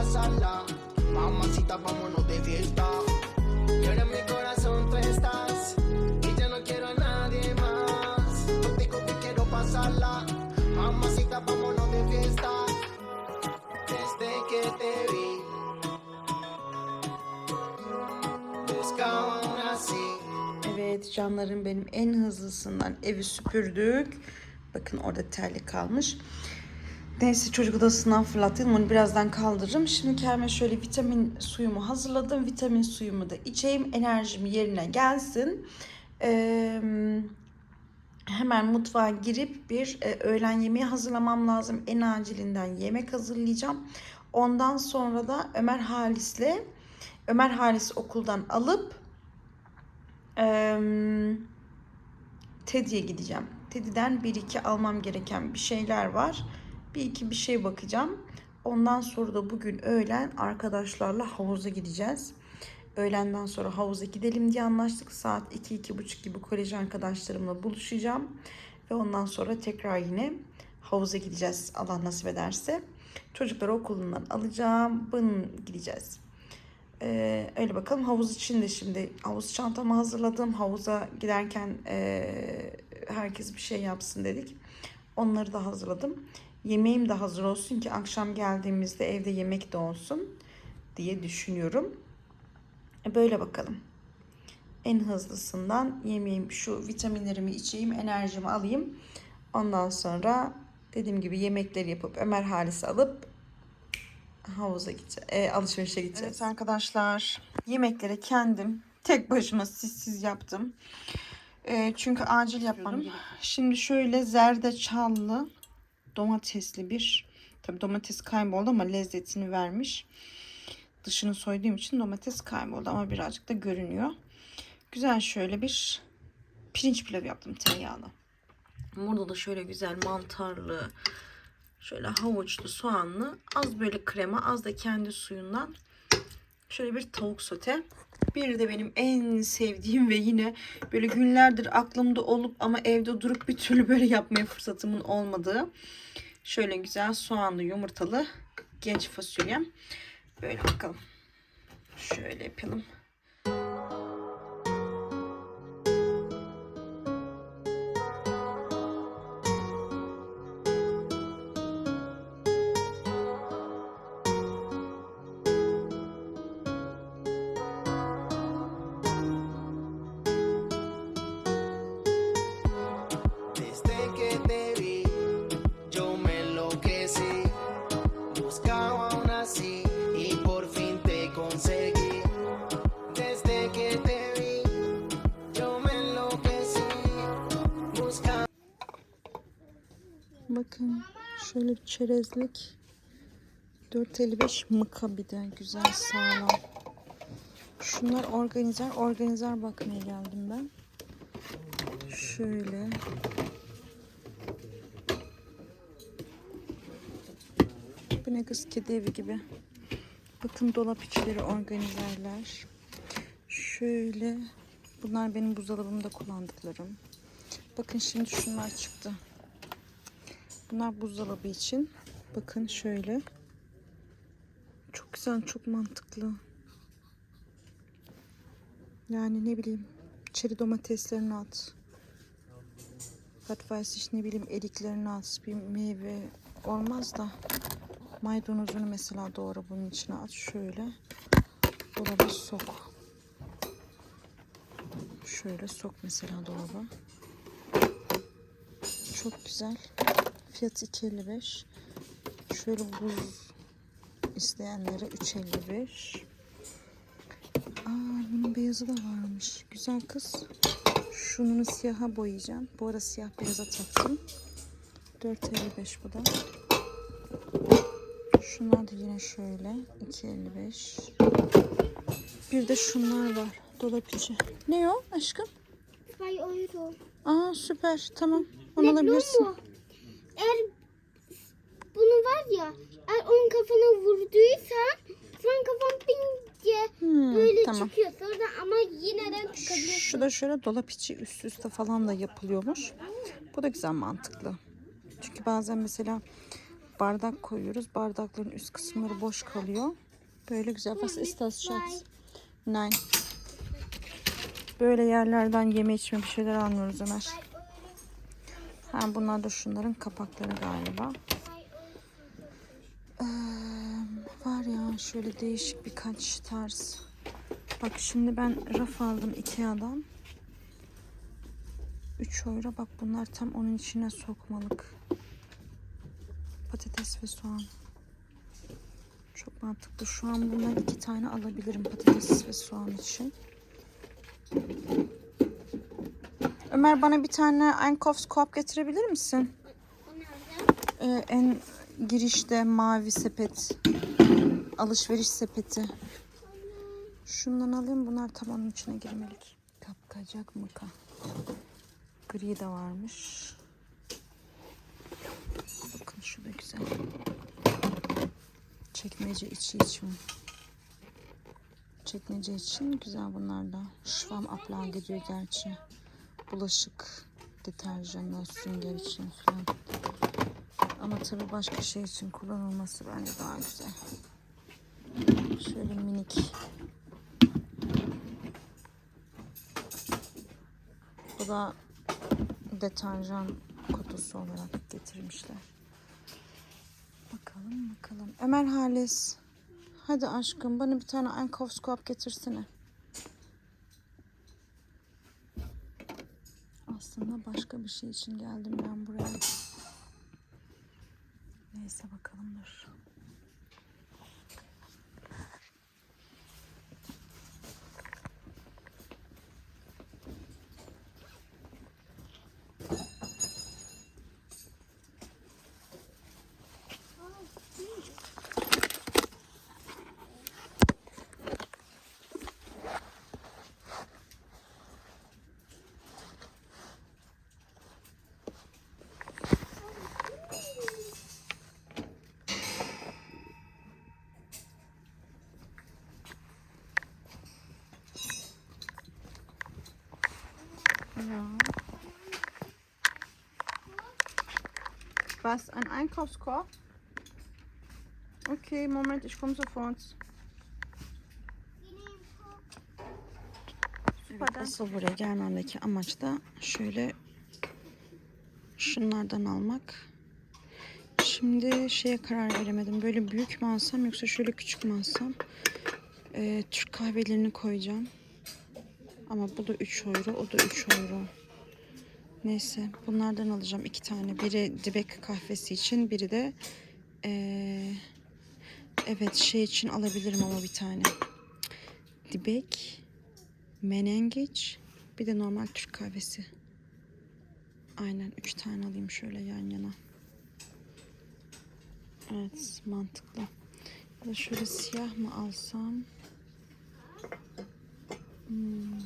pasarla. Mamacita, vámonos de fiesta. Y ahora en mi corazón tú estás. Y ya no quiero a nadie más. Contigo que quiero pasarla. Mamacita, vámonos de fiesta. Desde que te vi. Evet canlarım benim en hızlısından evi süpürdük. Bakın orada terlik kalmış. Neyse çocuk odasından fırlattım. Onu birazdan kaldırırım. Şimdi kendime şöyle vitamin suyumu hazırladım. Vitamin suyumu da içeyim. Enerjim yerine gelsin. Ee, hemen mutfağa girip bir e, öğlen yemeği hazırlamam lazım. En acilinden yemek hazırlayacağım. Ondan sonra da Ömer Halis'le Ömer Halis okuldan alıp Eee Teddy'ye gideceğim. Teddy'den bir iki almam gereken bir şeyler var. Bir iki bir şey bakacağım. Ondan sonra da bugün öğlen arkadaşlarla havuza gideceğiz. Öğlenden sonra havuza gidelim diye anlaştık. Saat 2-2.30 gibi kolej arkadaşlarımla buluşacağım. Ve ondan sonra tekrar yine havuza gideceğiz Allah nasip ederse. Çocukları okulundan alacağım. Bunun gideceğiz. Ee, öyle bakalım havuz için de şimdi havuz çantamı hazırladım. Havuza giderken ee, herkes bir şey yapsın dedik. Onları da hazırladım. Yemeğim de hazır olsun ki akşam geldiğimizde evde yemek de olsun diye düşünüyorum. E, Böyle bakalım. En hızlısından yemeğim şu vitaminlerimi içeyim, enerjimi alayım. Ondan sonra dediğim gibi yemekleri yapıp Ömer Halis'i alıp havuza gideceğiz. E, alışverişe gideceğiz. Evet arkadaşlar yemekleri kendim tek başıma sizsiz yaptım. E, çünkü acil yapmam Şimdi şöyle zerdeçallı domatesli bir tabi domates kayboldu ama lezzetini vermiş. Dışını soyduğum için domates kayboldu ama birazcık da görünüyor. Güzel şöyle bir pirinç pilav yaptım tereyağlı. Burada da şöyle güzel mantarlı, şöyle havuçlu, soğanlı, az böyle krema, az da kendi suyundan şöyle bir tavuk sote. Bir de benim en sevdiğim ve yine böyle günlerdir aklımda olup ama evde durup bir türlü böyle yapmaya fırsatımın olmadığı şöyle güzel soğanlı yumurtalı genç fasulyem. Böyle bakalım. Şöyle yapalım. Şöyle bir çerezlik 4.55 mıka bir de güzel sağlam. Şunlar organizer. Organizer bakmaya geldim ben. Şöyle. Bu ne kız kedi evi gibi. Bakın dolap içleri organizerler. Şöyle. Bunlar benim buzdolabımda kullandıklarım. Bakın şimdi şunlar çıktı. Bunlar buzdolabı için. Bakın şöyle. Çok güzel, çok mantıklı. Yani ne bileyim, çeri domateslerini at. Patfaysiş ne bileyim eriklerini at. Bir meyve olmaz da maydanozunu mesela doğru bunun içine at. Şöyle dolaba sok. Şöyle sok mesela dolaba. Çok güzel. Fiyatı 2.55. Şöyle buz isteyenlere 3.55. Aa bunun beyazı da varmış. Güzel kız. Şununu siyaha boyayacağım. Bu ara siyah beyaza taktım. 4.55 bu da. Şunlar da yine şöyle. 2.55. Bir de şunlar var. Dolap içi. Ne o aşkım? 2 euro. Aa süper. Tamam. Onu alabilirsin. biliyor musun? Eğer bunu var ya, eğer onun kafana vurduysan sen kafan ping diye Hmm, böyle tamam. çıkıyor sonra ama yine de çıkabilir. Şu da şöyle dolap içi üst üste falan da yapılıyormuş. Bu da güzel mantıklı. Çünkü bazen mesela bardak koyuyoruz. Bardakların üst kısımları boş kalıyor. Böyle güzel. Was ist das Schatz? Nein. Böyle yerlerden yeme içme bir şeyler almıyoruz Ömer. Ha bunlar da şunların kapakları galiba. Ee, şöyle değişik birkaç tarz. Bak şimdi ben raf aldım Ikea'dan. 3 euro. Bak bunlar tam onun içine sokmalık. Patates ve soğan. Çok mantıklı. Şu an bundan iki tane alabilirim patates ve soğan için. Ömer bana bir tane Einkaufskorb getirebilir misin? Ee, en girişte mavi sepet. Alışveriş sepeti. Şundan alayım. Bunlar tam onun içine girmelik. Kapkacak mıka. Gri de varmış. Bakın şu da güzel. Çekmece içi için. Çekmece için güzel bunlar da. Şvam Ablage diyor gerçi. Bulaşık deterjanı, sünger için falan. Ama tabii başka şey için kullanılması bence daha güzel. Şöyle minik. Bu da deterjan kutusu olarak getirmişler. Bakalım bakalım. Ömer Halis. Hadi aşkım bana bir tane Einkaufskorb getirsene. Aslında başka bir şey için geldim ben buraya. Neyse bakalım dur. Ja. Was? Ein Einkaufskorb? Okay, Moment, ich komme sofort. Asıl buraya gelmemdeki amaç da şöyle şunlardan almak. Şimdi şeye karar veremedim. Böyle büyük mü alsam yoksa şöyle küçük mü alsam? Ee, Türk kahvelerini koyacağım. Ama bu da 3 euro, o da 3 euro. Neyse bunlardan alacağım iki tane. Biri dibek kahvesi için, biri de eee, evet şey için alabilirim ama bir tane. Dibek, menengeç, bir de normal Türk kahvesi. Aynen üç tane alayım şöyle yan yana. Evet mantıklı. Ya da şöyle siyah mı alsam? Hmm.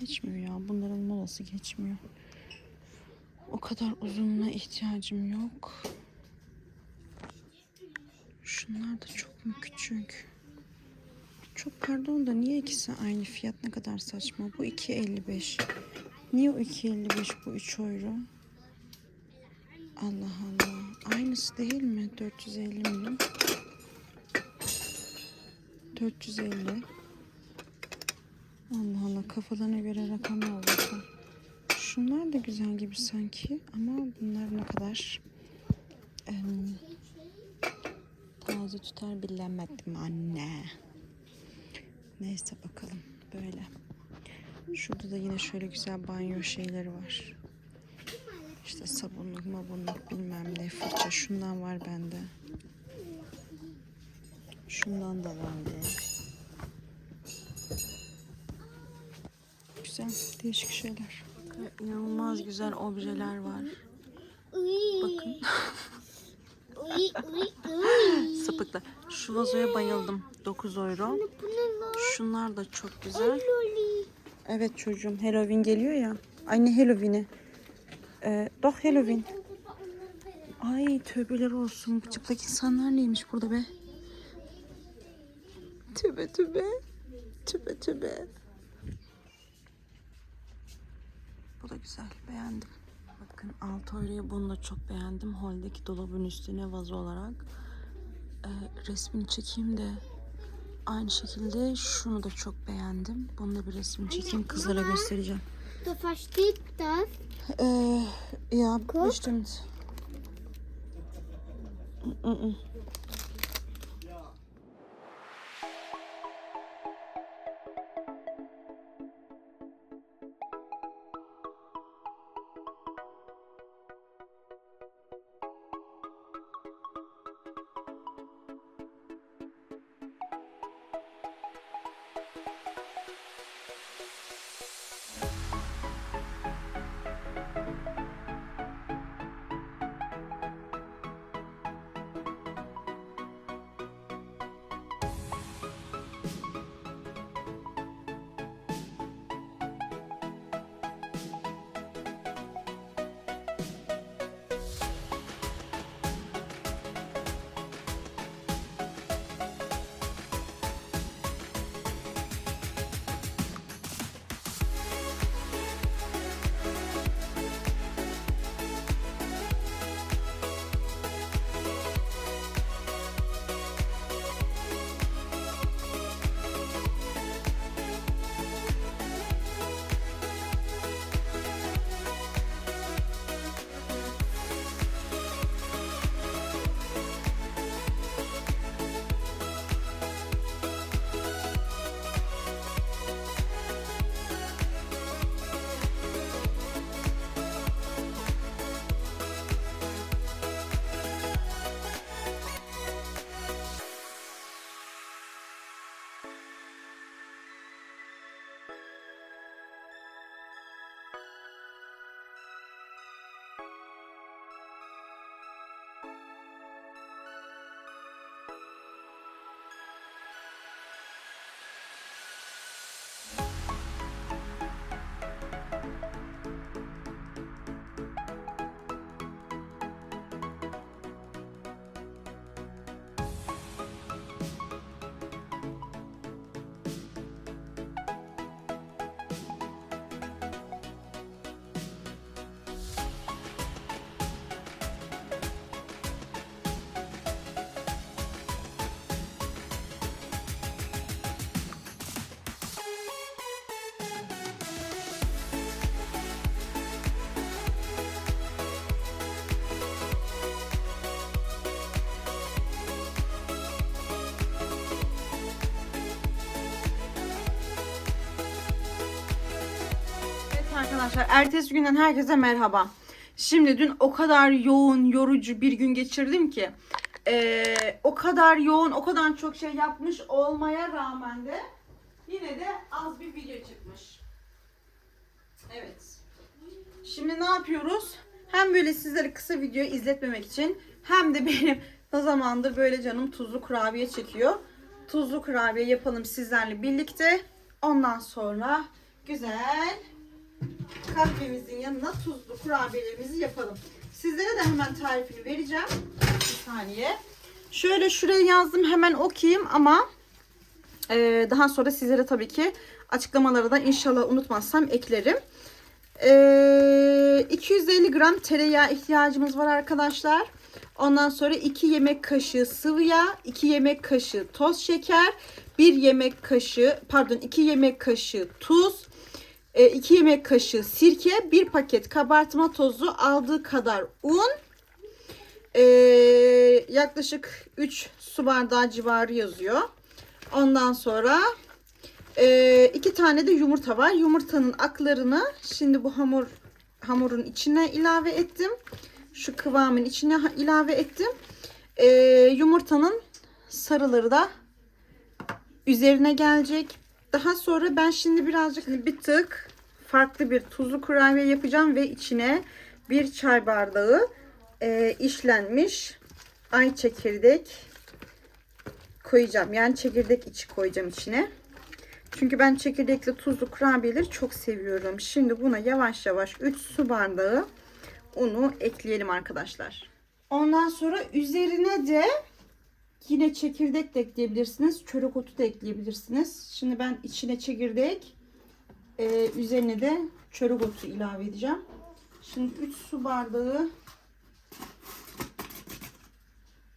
Geçmiyor ya. Bunların molası geçmiyor. O kadar uzunluğuna ihtiyacım yok. Şunlar da çok mu küçük? Çok pardon da niye ikisi aynı fiyat ne kadar saçma. Bu 2.55. Niye o 2.55 bu 3 euro? Allah Allah. Aynısı değil mi? 450 milyon. 450. Allah Allah kafalarına göre rakamlar olursa. Şunlar da güzel gibi sanki ama bunlar ne kadar em, taze tutar bilemedim anne. Neyse bakalım böyle. Şurada da yine şöyle güzel banyo şeyleri var. İşte sabunluk mabunluk bilmem ne fırça şundan var bende. Şundan da vardı. Güzel, değişik şeyler. İnanılmaz güzel objeler var. Bakın. Sapıklar. Şu vazoya bayıldım. 9 euro. Şunlar da çok güzel. Evet çocuğum Halloween geliyor ya. Ay ne Halloween'i? Ee, doch Halloween. Ay tövbeler olsun. Çıplak insanlar neymiş burada be? Tövbe tövbe. Tövbe tövbe. Bu da güzel. Beğendim. Bakın 6 euroya bunu da çok beğendim. Holdeki dolabın üstüne vazo olarak. e, resmini çekeyim de aynı şekilde şunu da çok beğendim. Bunu da bir resmini çekeyim kızlara göstereceğim. Da versteht das. Äh, ja, Guck. bestimmt. Mm-mm. Evet arkadaşlar ertesi günden herkese merhaba. Şimdi dün o kadar yoğun, yorucu bir gün geçirdim ki eee, o kadar yoğun, o kadar çok şey yapmış olmaya rağmen de yine de az bir video çıkmış. Evet. Şimdi ne yapıyoruz? Hem böyle sizlere kısa video izletmemek için hem de benim ne zamandır böyle canım tuzlu kurabiye çekiyor. Tuzlu kurabiye yapalım sizlerle birlikte. Ondan sonra güzel kahvemizin yanına tuzlu kurabiyelerimizi yapalım. Sizlere de hemen tarifini vereceğim. Bir saniye. Şöyle şuraya yazdım hemen okuyayım ama e, daha sonra sizlere tabii ki açıklamaları da inşallah unutmazsam eklerim. E, 250 gram tereyağı ihtiyacımız var arkadaşlar. Ondan sonra 2 yemek kaşığı sıvı yağ, 2 yemek kaşığı toz şeker, 1 yemek kaşığı pardon 2 yemek kaşığı tuz, 2 yemek kaşığı sirke, 1 paket kabartma tozu, aldığı kadar un, e, yaklaşık 3 su bardağı civarı yazıyor. Ondan sonra e, tane de yumurta var. Yumurtanın aklarını şimdi bu hamur hamurun içine ilave ettim. Şu kıvamın içine ilave ettim. E, yumurtanın sarıları da üzerine gelecek. Daha sonra ben şimdi birazcık bir tık farklı bir tuzlu kurabiye yapacağım ve içine bir çay bardağı e, işlenmiş ay çekirdek koyacağım. Yani çekirdek içi koyacağım içine. Çünkü ben çekirdekli tuzlu kurabiyeleri çok seviyorum. Şimdi buna yavaş yavaş 3 su bardağı unu ekleyelim arkadaşlar. Ondan sonra üzerine de yine çekirdek de ekleyebilirsiniz. Çörek otu da ekleyebilirsiniz. Şimdi ben içine çekirdek e, üzerine de çörek otu ilave edeceğim. Şimdi 3 su bardağı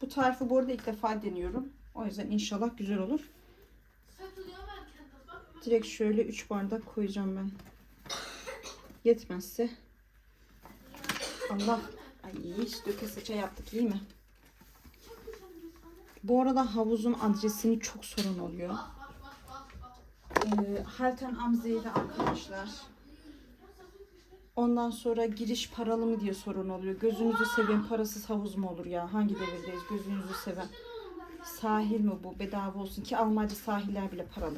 Bu tarifi bu arada ilk defa deniyorum. O yüzden inşallah güzel olur. Direkt şöyle 3 bardak koyacağım ben. Yetmezse. Allah. Ay hiç döke saça yaptık iyi mi? Bu arada havuzun adresini çok sorun oluyor. Ee, Halten Amze'yle arkadaşlar. Ondan sonra giriş paralı mı diye sorun oluyor. Gözünüzü seveyim parasız havuz mu olur ya? Hangi devirdeyiz gözünüzü seven? Sahil mi bu? Bedava olsun ki Almanca sahiller bile paralı.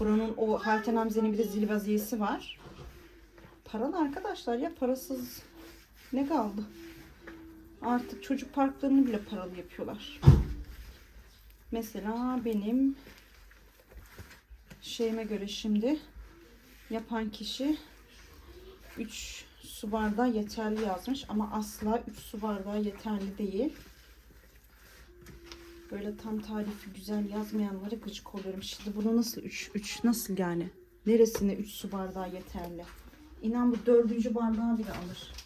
Buranın o Halten Amze'nin bir de zilvaziyesi var. Paralı arkadaşlar ya parasız ne kaldı? Artık çocuk parklarını bile paralı yapıyorlar. Mesela benim şeyime göre şimdi yapan kişi 3 su bardağı yeterli yazmış ama asla 3 su bardağı yeterli değil. Böyle tam tarifi güzel yazmayanlara gıcık oluyorum. Şimdi bunu nasıl 3 3 nasıl yani? Neresine 3 su bardağı yeterli? İnan bu dördüncü bardağı bile alır.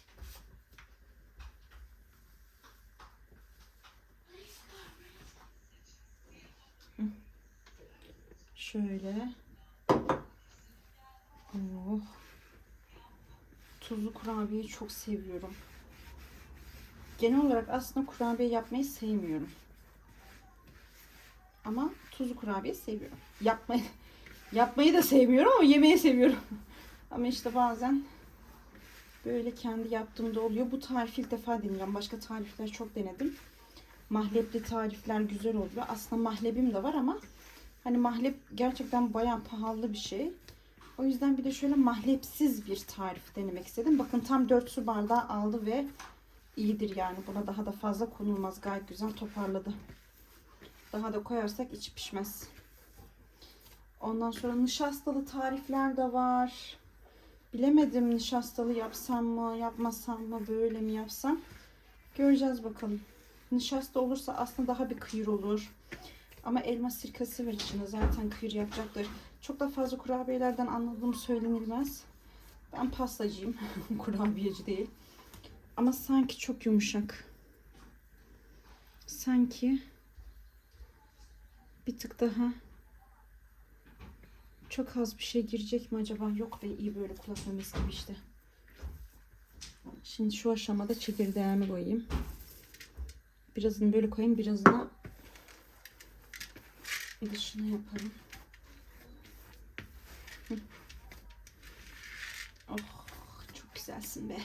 Şöyle. Oh. Tuzlu kurabiyeyi çok seviyorum. Genel olarak aslında kurabiye yapmayı sevmiyorum. Ama tuzlu kurabiye seviyorum. Yapmayı yapmayı da sevmiyorum ama yemeyi seviyorum. ama işte bazen böyle kendi yaptığımda oluyor. Bu tarifi ilk defa deneyeceğim. Başka tarifler çok denedim. Mahlepli tarifler güzel oluyor. Aslında mahlebim de var ama hani mahlep gerçekten bayağı pahalı bir şey. O yüzden bir de şöyle mahlepsiz bir tarif denemek istedim. Bakın tam 4 su bardağı aldı ve iyidir yani. Buna daha da fazla konulmaz. Gayet güzel toparladı. Daha da koyarsak içi pişmez. Ondan sonra nişastalı tarifler de var. Bilemedim nişastalı yapsam mı, yapmasam mı, böyle mi yapsam. Göreceğiz bakalım. Nişasta olursa aslında daha bir kıyır olur. Ama elma sirkesi var içinde. Zaten kıyır yapacaktır. Çok da fazla kurabiyelerden anladığım söylenilmez. Ben pastacıyım. Kurabiyeci değil. Ama sanki çok yumuşak. Sanki bir tık daha çok az bir şey girecek mi acaba? Yok be iyi böyle kulak memesi gibi işte. Şimdi şu aşamada çekirdeğimi koyayım. Birazını böyle koyayım. Birazını bir dışına yapalım. Oh çok güzelsin be.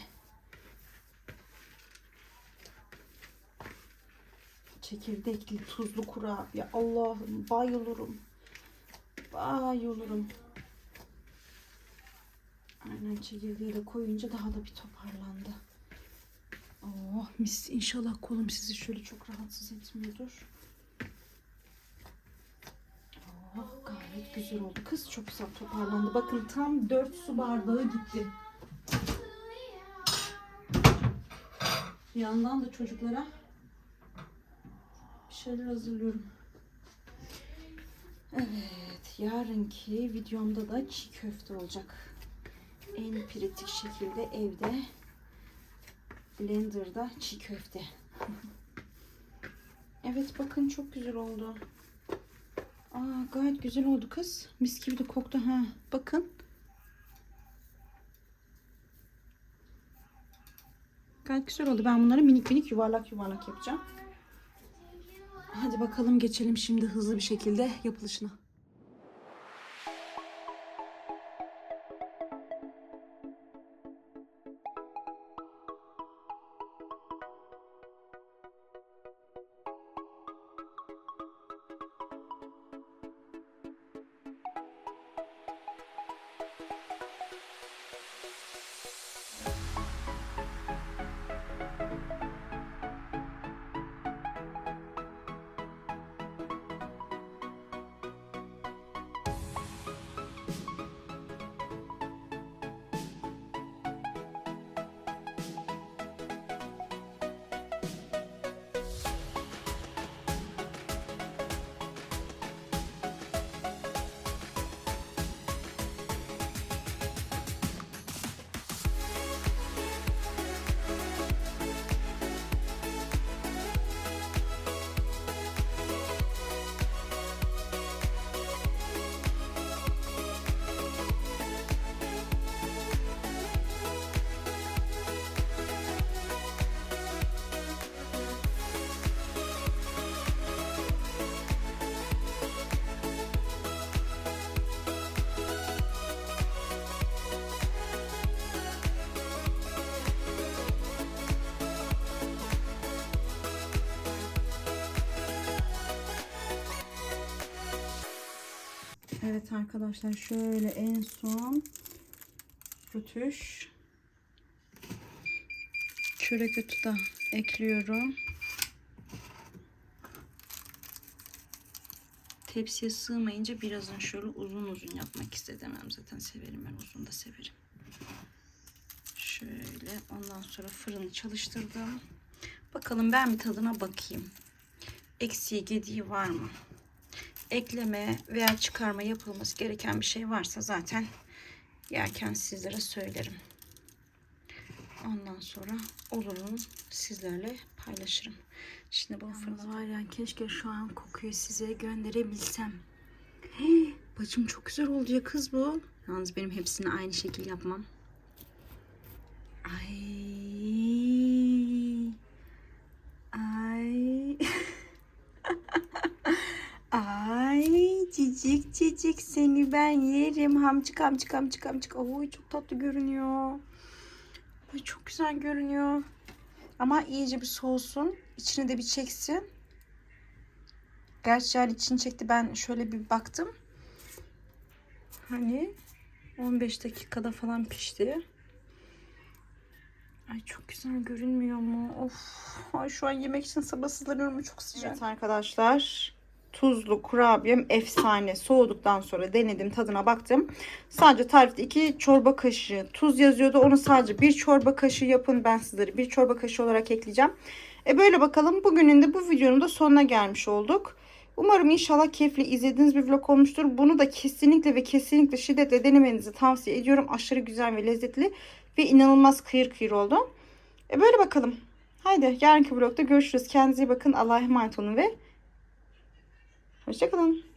Çekirdekli tuzlu kurabiye. Allah'ım bayılırım. Bayılırım. Aynen çekirdeği de koyunca daha da bir toparlandı. Oh mis inşallah kolum sizi şöyle çok rahatsız etmiyordur. Oh gayet güzel oldu. Kız çok güzel toparlandı. Bakın tam 4 su bardağı gitti. Bir yandan da çocuklara bir şeyler hazırlıyorum. Evet, yarınki videomda da çiğ köfte olacak. En pratik şekilde evde blenderda çiğ köfte. evet bakın çok güzel oldu. Aa gayet güzel oldu kız. Mis gibi de koktu ha. Bakın. Gayet güzel oldu. Ben bunları minik minik yuvarlak yuvarlak yapacağım. Hadi bakalım geçelim şimdi hızlı bir şekilde yapılışına. Evet arkadaşlar şöyle en son rötuş. Çörek otu da ekliyorum. Tepsiye sığmayınca birazını şöyle uzun uzun yapmak istedim. Ben zaten severim ben uzun da severim. Şöyle ondan sonra fırını çalıştırdım. Bakalım ben bir tadına bakayım. Eksiği gediği var mı? Ekleme veya çıkarma yapılması gereken bir şey varsa zaten yerken sizlere söylerim. Ondan sonra olurunu sizlerle paylaşırım. Şimdi bu fırında var ya keşke şu an kokuyu size gönderebilsem. Hey, bacım çok güzel oldu ya kız bu. Yalnız benim hepsini aynı şekil yapmam. Ay. Ay cicik cicik seni ben yerim. Hamcık hamcık hamcık hamcık. Oy çok tatlı görünüyor. Ay çok güzel görünüyor. Ama iyice bir soğusun. İçine de bir çeksin. Gerçi yani içini çekti. Ben şöyle bir baktım. Hani 15 dakikada falan pişti. Ay çok güzel görünmüyor mu? Of. Ay şu an yemek için sabırsızlanıyorum. Çok sıcak. Evet arkadaşlar. Tuzlu kurabiyem efsane. Soğuduktan sonra denedim tadına baktım. Sadece tarifte 2 çorba kaşığı tuz yazıyordu. Onu sadece bir çorba kaşığı yapın. Ben sizlere bir çorba kaşığı olarak ekleyeceğim. E böyle bakalım. Bugünün de bu videonun da sonuna gelmiş olduk. Umarım inşallah keyifli izlediğiniz bir vlog olmuştur. Bunu da kesinlikle ve kesinlikle şiddetle denemenizi tavsiye ediyorum. Aşırı güzel ve lezzetli ve inanılmaz kıyır kıyır oldu. E böyle bakalım. Haydi yarınki vlogda görüşürüz. Kendinize iyi bakın. Allah'a emanet olun ve hoşçakalın.